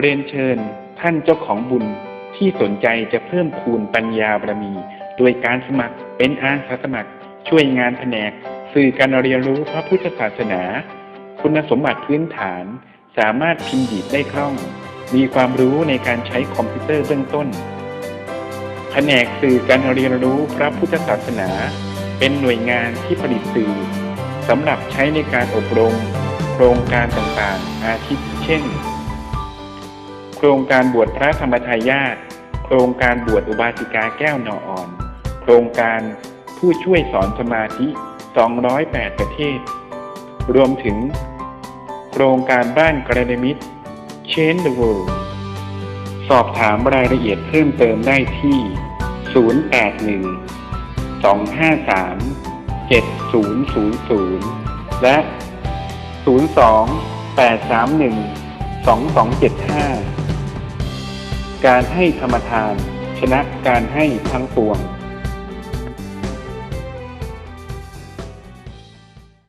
เรียนเชิญท่านเจ้าของบุญที่สนใจจะเพิ่มพูนปัญญาบารมี โดยการสมัครเป็นอาสาสมัคร ช่วยงานแผนก สื่อการเรียนรู้พระพุทธศาสนา คุณสมบัติพื้นฐาน สามารถพิมพ์ดีดได้คล่อง มีความรู้ในการใช้คอมพิวเตอร์เบื้องต้น แผนกสื่อการเรียนรู้พระพุทธศาสนา เป็นหน่วยงานที่ผลิตสื่อสำหรับใช้ในการอบรม โครงการต่างๆ อาทิเช่น ครงการบวชพระธรรมทายาทโครงการบวชอุบาสิกาแก้วหนออ่อน โครงการผู้ช่วยสอนสมาธิ 208 ประเทศ รวมถึง โครงการบ้านกระดมิตร Change the World สอบถามรายละเอียดเพิ่มเติมได้ที่ 081 253 7000 และ 02 831 2275 การให้ธรรมทาน ชนะการให้ทั้งปวง